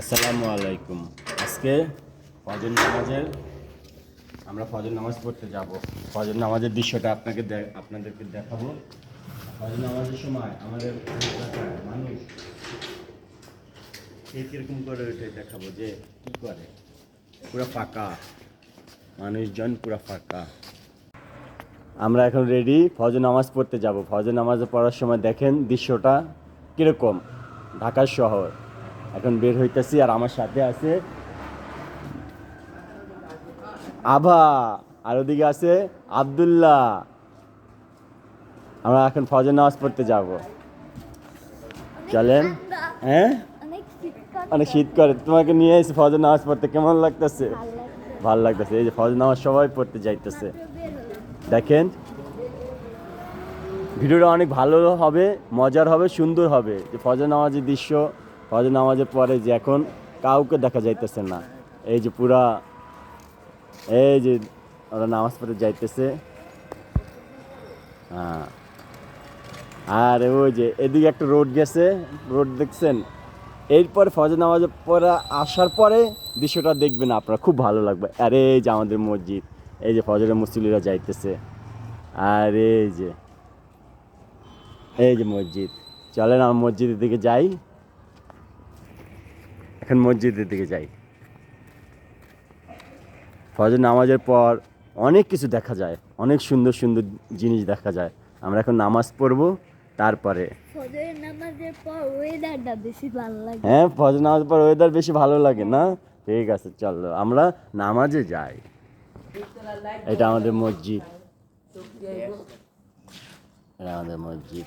আসসালামু আলাইকুম। আজকে ফজর নামাজের আমরা ফজর নামাজ পড়তে যাব। ফজর নামাজের দৃশ্যটা আপনাকে আপনাদেরকে দেখাবো। ফজর নামাজের সময় আমাদের মানুষ কীরকম করে ওঠে দেখাবো যে কী করে? পুরো ফাঁকা। মানুষজন পুরো ফাঁকা। আমরা এখন রেডি ফজর নামাজ পড়তে যাব। ফজর নামাজ পড়ার সময় দেখেন দৃশ্যটা কীরকম? ঢাকার শহর। এখন বের হইতেছি আর আমার সাথে আছে আভা আর ওদিকে আছে আব্দুল্লাহ। আমরা এখন ফজর নামাজ পড়তে যাব। চলেন। হ্যাঁ? অনেক শীত করে। তোমাকে নিয়ে এসে ফজর নামাজ পড়তে কেমন লাগতেছে? ভালো লাগতেছে। এই যে ফজর নামাজ সবাই পড়তে যাইতেছে। দেখেন ভিডিওটা অনেক ভালো হবে মজার হবে সুন্দর হবে। যে ফজর নামাজের দৃশ্য ফজর নামাজের পরে যে এখন কাউকে দেখা যাইতেছে না। এই যে পুরা, এই যে ওরা নামাজ পড়ে যাইতেছে। হ্যাঁ। আর ওই যে এদিকে একটা রোড গেছে, রোড দেখছেন? এরপর ফজর নামাজের পরে আসার পরে দৃশ্যটা দেখবেন আপনারা, খুব ভালো লাগবে। আর এই যে আমাদের মসজিদ, এই যে ফজরের মুসলিরা যাইতেছে। আর এই যে এই যে মসজিদ। চলেন আমার মসজিদের দিকে যাই। এখন মসজিদের দিকে যাই। ফজর নামাজের পর অনেক কিছু দেখা যায় অনেক সুন্দর সুন্দর জিনিস দেখা যায়। আমরা এখন নামাজ পড়ব তারপরে হ্যাঁ ফজর নামাজের পর ওয়েদার বেশি ভালো লাগে না? ঠিক আছে চলো আমরা নামাজে যাই। এটা আমাদের মসজিদ। এটা আমাদের মসজিদ।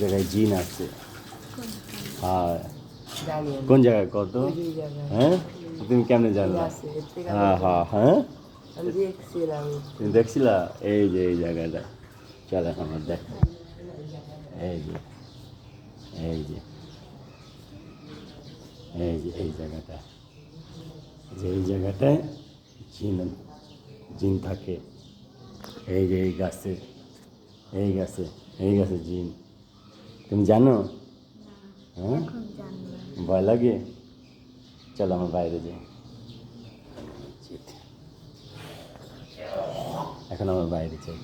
জায়গায় জিন আছে। হ্যাঁ কোন জায়গায় কত? হ্যাঁ? তুমি কেমনে জানলা? হ্যাঁ হ্যাঁ হ্যাঁ? তুমি দেখছিলা? এই যে এই জায়গাটা। চল এখন আমার দেখ। এই যে এই যে এই যে এই জায়গাটা। যে এই জায়গাটায় জিন জিন থাকে। এই যে এই গাছে এই গাছে এই গাছে জিন। তুমি জানো হ্যাঁ ভয় লাগে চল আমার বাইরে যাই এখন আমার বাইরে চাই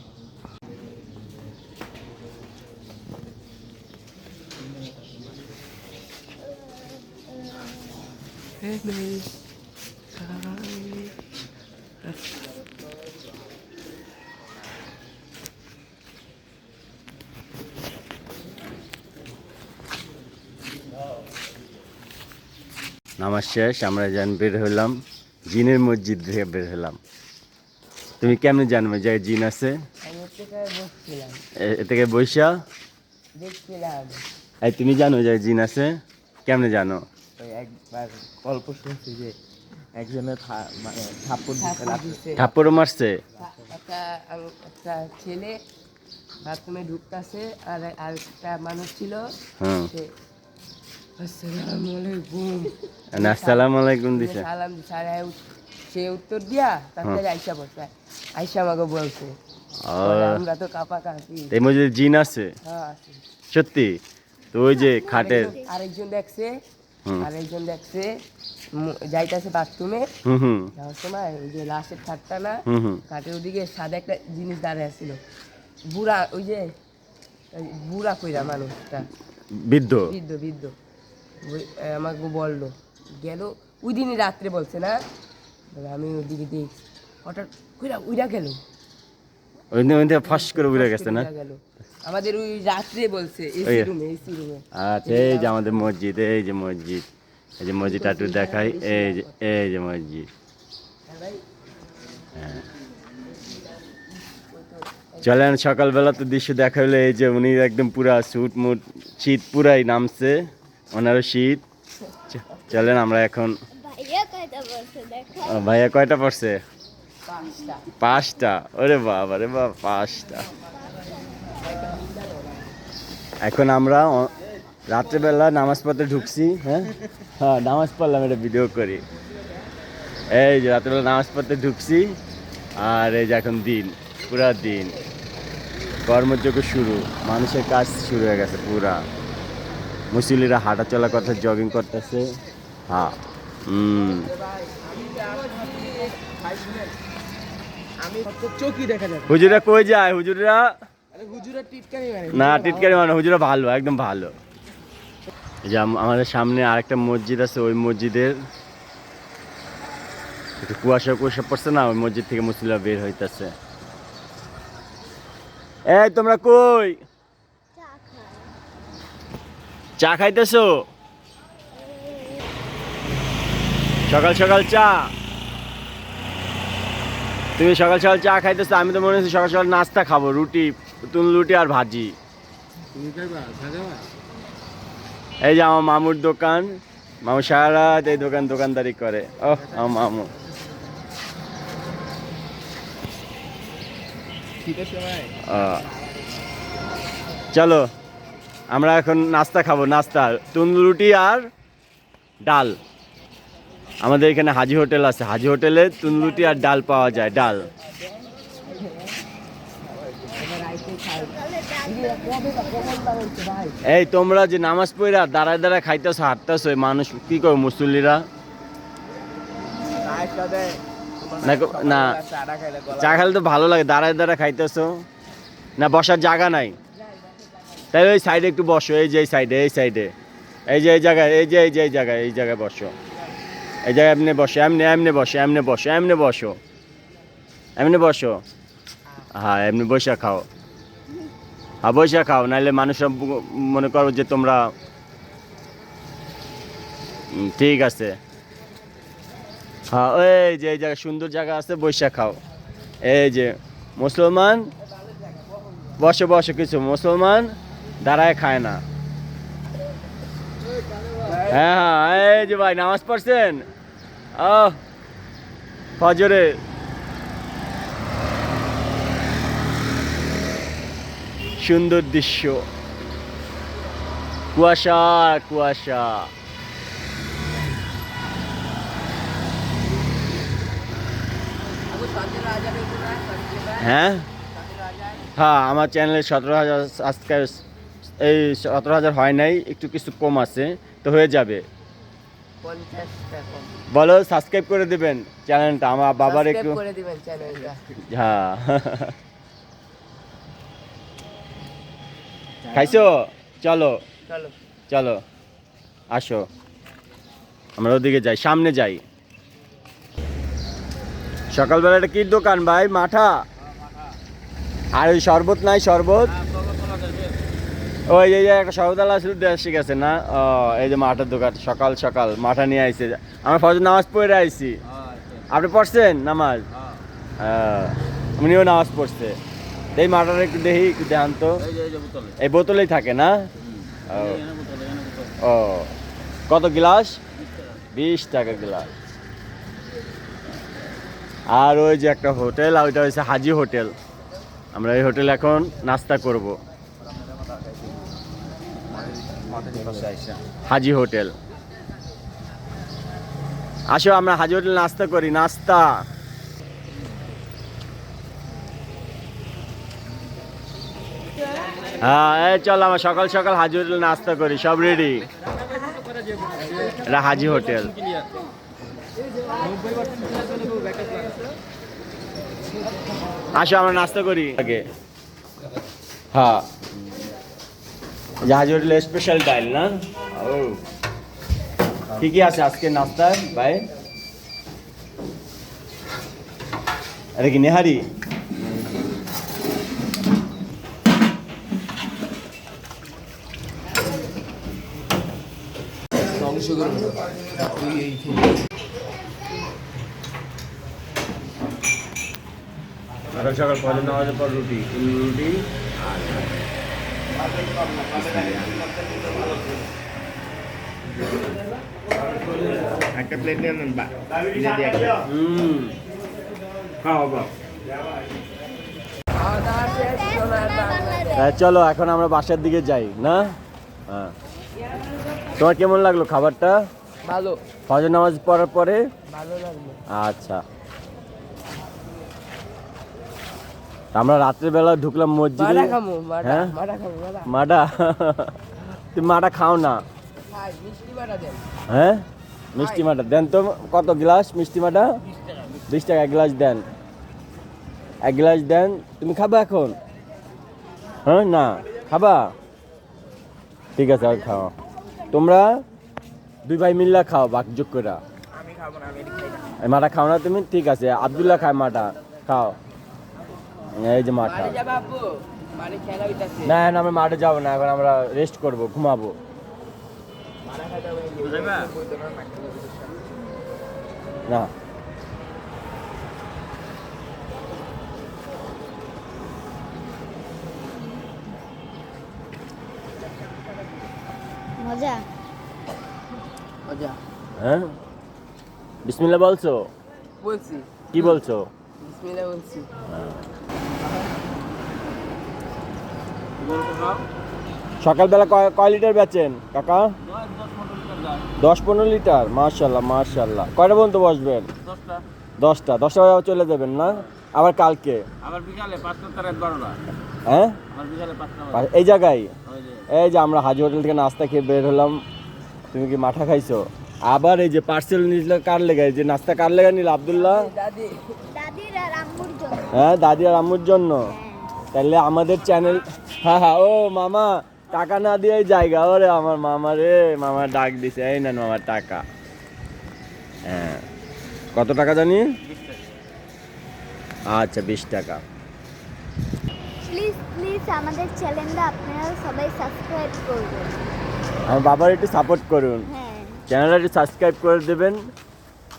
নামাজ শেষ আমরা যান বের হলাম জিনের মসজিদ থেকে বের হলাম। তুমি কেমনে জানবে যে জিন আছে? আমি থেকে বসছিলাম। এ- এ থেকে বৈশা এই তুমি জানো যে জিন আছে? কেমনে জানো? একবার গল্প শুনছি যে একজনের মানে থাপ্পড় মারছে? একটা ছেলে বাথরুমে ঢুকতেছে আর আর একটা মানুষ ছিল সে আসসালামু আলাইকুম না, আসসালামু আলাইকুম দিছে সালাম দিছে আর সে উত্তর দিয়া তারপরে আইসা বসে আইসা আমাকে বলছে আমরা তো কাপা কাপি এই মসজিদে জিন আছে হ্যাঁ আছে। সত্যি তো ওই যে খাটের আরেকজন- আরেকজন দেখছে হুম। আর একজন দেখছে যাইতাছে বাথরুমে যাওয়ার সময় ওই যে লাশের খাটটা না কাঠের ওদিকে সাদা একটা জিনিস দাঁড়িয়ে ছিল বুড়া ওই যে বুড়া কইরা মানুষটা বৃদ্ধ বৃদ্ধ বৃদ্ধ আমাকে বলল। গেল ওই দিনই রাত্রে বলছে না? আমি ওইদিকে দেখছি। হঠাৎ কইরা উইরা গেল। ওই দিন ওই দিন ফাঁস করে উড়ে গেছে না? আমাদের ওই রাত্রে বলছে এসি রুমে এসি রুমে আচ্ছা এই যে আমাদের মসজিদ এই যে মসজিদ। এই যে মসজিদটা একটু দেখাই এই যে এই যে মসজিদ। হ্যাঁ। চলেন সকালবেলা তো দৃশ্য দেখা হলো এই যে উনি একদম পুরা স্যুট মুট শীত পুরাই নামছে। ওনারও শীত চলেন আমরা এখন ভাইয়া কয়টা পড়ছে? পাঁচটা পাঁচটা। ওরে বাবা রে বাবা পাঁচটা। এখন আমরা রাত্রেবেলা নামাজ পড়তে ঢুকছি হ্যাঁ? হ্যাঁ নামাজ পড়লাম এটা ভিডিও করি। এই যে রাত্রেবেলা নামাজ পড়তে ঢুকছি আর এই যে এখন দিন পুরা দিন। কর্মযোগ্য শুরু মানুষের কাজ শুরু হয়ে গেছে পুরা। মুসলিরা হাঁটা চলা করতে জগিং করতেছে। হ্যাঁ। হুজুরা কই যায়, হুজুরা? না, টিটকারি মানে হুজুরা ভালো, একদম ভালো। যে আমাদের সামনে আরেকটা মসজিদ আছে, ওই মসজিদের। একটু কুয়াশা কুয়াশা পড়ছে না, ওই মসজিদ থেকে মুসলিরা বের হইতাছে। এই, তোমরা কই? চা খাইতেছো? সকাল সকাল চা। তুমি সকাল সকাল চা খাইতেছো আমি তো মনে হচ্ছে সকাল সকাল নাস্তা খাব রুটি তুন রুটি আর ভাজি। এই যে আমার মামুর দোকান মামু সারা এই দোকান দোকানদারি করে। ও আমার মামু। চলো। আমরা এখন নাস্তা খাব, নাস্তা। তুন্দুরুটি আর ডাল। আমাদের এখানে হাজি হোটেল আছে। হাজি হোটেলে তুন্দুরুটি আর ডাল পাওয়া যায়, ডাল। এই তোমরা যে নামাজ পড়া দাঁড়ায় দাঁড়ায় খাইতেছো, হাঁটতেছো, এই মানুষ কি করো মুসল্লিরা? না, চা খেলে তো ভালো লাগে, দাঁড়ায় দাঁড়ায় খাইতেছো। না, বসার জায়গা নাই। তাই ওই সাইডে একটু বসো, এই যে এই সাইডে এই সাইডে এই যে এই জায়গায়, এই যে এই যে এই জায়গায় এই জায়গায় বসো। এই জায়গায় এমনি বসো, এমনি এমনি বসো এমনি বসো এমনি বসো। এমনি বসো। হ্যাঁ এমনি বসে খাও। হ্যাঁ বসে খাও, নাহলে মানুষরা মনে করো যে তোমরা ঠিক আছে। হ্যাঁ ওই যে এই জায়গায় সুন্দর জায়গা আছে বৈশা খাও। এই যে, মুসলমান? বসে বসে কিছু, মুসলমান? দাঁড়ায় খায় না। হ্যাঁ হ্যাঁ এই যে ভাই, নামাজ পড়ছেন? আহ, ফজরে। সুন্দর দৃশ্য। কুয়াশা কুয়াশা। হ্যাঁ? হ্যাঁ আমার চ্যানেলে সতেরো হাজার সাবস্ক্রাইব এই সতেরো হাজার হয় নাই একটু কিছু কম আছে তো হয়ে যাবে। বলো সাবস্ক্রাইব করে দেবেন চ্যানেলটা আমার বাবার একটু হ্যাঁ। খাইছো? চলো। চলো। আসো। আমরা ওদিকে যাই সামনে যাই। সকালবেলা এটা কি দোকান ভাই? মাঠা? আর ওই শরবত নাই শরবত? ওই যে একটা শরবতালা ছিল দেশে গেছে না? এই যে মাঠার দোকান সকাল সকাল মাঠা নিয়ে আইছে। আমরা ফজর নামাজ পড়ে আইছি। আপনি পড়ছেন নামাজ? উনিও নামাজ পড়ছে। এই মাঠার একটু দেখি একটু দেখান তো। এই বোতলেই থাকে না? ও। ও কত গ্লাস? বিশ টাকা গ্লাস। আর ওই যে একটা হোটেল আর ওইটা হচ্ছে হাজি হোটেল। আমরা এই হোটেল এখন নাস্তা করব। হাজি হোটেল। আসো আমরা হাজি হোটেল নাস্তা করি নাস্তা। হ্যাঁ এই চল আমরা সকাল সকাল হাজি হোটেল নাস্তা করি সব রেডি এটা হাজি হোটেল। আসো আমরা নাস্তা করি। আগে। হ্যাঁ। জাহাজ হোটেলের স্পেশাল ডাইল না? ও। কি কি আছে আজকে নাস্তায় ভাই। এটা কি নেহারি? সকাল সকাল ফজর নামাজের পর রুটি রুটি একটা প্লেট নিয়ে নেন বা হুম। খাওয়া বাংলা হ্যাঁ, চলো এখন আমরা বাসার দিকে যাই না? হ্যাঁ। তোমার কেমন লাগল খাবারটা? ভালো। ফজর নামাজ পড়ার পরে? ভালো লাগল। আচ্ছা। আমরা রাত্রেবেলা ঢুকলাম মসজিদে। হ্যাঁ? মাডা তুমি মাডা খাও না। হ্যাঁ? মিষ্টি মাডা দেন তো। কত গ্লাস মিষ্টি মাডা বিশ টাকা এক গ্লাস দেন। এক গ্লাস দেন। তুমি খাবা এখন? হ্যাঁ? না। খাবা? ঠিক আছে আর খাও। তোমরা দুই ভাই মিল্লা খাও বাক যোগ করে মাটা খাও না তুমি? ঠিক আছে আবদুল্লাহ খায় মাটা। খাও। এই যে মাঠা না না আমরা মাঠে যাব না এখন আমরা রেস্ট করব ঘুমাবো। না। মজা? মজা। হ্যাঁ? বিসমিল্লাহ বলছো? বলছি। কি বলছো? বিসমিল্লাহ বলছি। সকালবেলা কয় কয় লিটার বেচেন কাকা? দশ পনেরো লিটার মার্শাল্লাহ মার্শাল্লাহ কয়টা পর্যন্ত বসবেন? দশটা। দশটা। বাজে চলে যাবেন না? আবার কালকে? হ্যাঁ? এই জায়গায়? এই যে আমরা হাজি হোটেল থেকে নাস্তা খেয়ে বের হলাম। তুমি কি মাঠা খাইছো? আবার এই যে পার্সেল নিলে কার লেগে যে নাস্তা কার লেগে নিল আবদুল্লাহ? দাদি দাদির আর আম্মুর জন্য। হ্যাঁ দাদি আর আম্মুর জন্য। তাহলে আমাদের চ্যানেল হ্যাঁ হ্যাঁ ও মামা টাকা না দিয়ে জায়গা ওরে আমার মামা রে মামা ডাক দিছে এই না মামার টাকা। হ্যাঁ। কত টাকা জানি? আচ্ছা বিশ টাকা। প্লিজ প্লিজ আমাদের চ্যানেলটা আপনারা সবাই সাবস্ক্রাইব করবেন। আমার বাবার একটু সাপোর্ট করুন। চ্যানেলটা একটু সাবস্ক্রাইব করে দেবেন।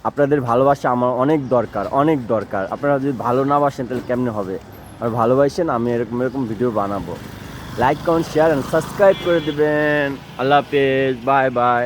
আপনাদের ভালোবাসা আমার অনেক দরকার অনেক দরকার। আপনারা যদি ভালো না বাসেন তাহলে কেমনে হবে? আর ভালোবাসেন, আমি এরকম এরকম ভিডিও বানাবো। Like comment share and subscribe করে দেবেন। আল্লাহ হাফেজ বাই বাই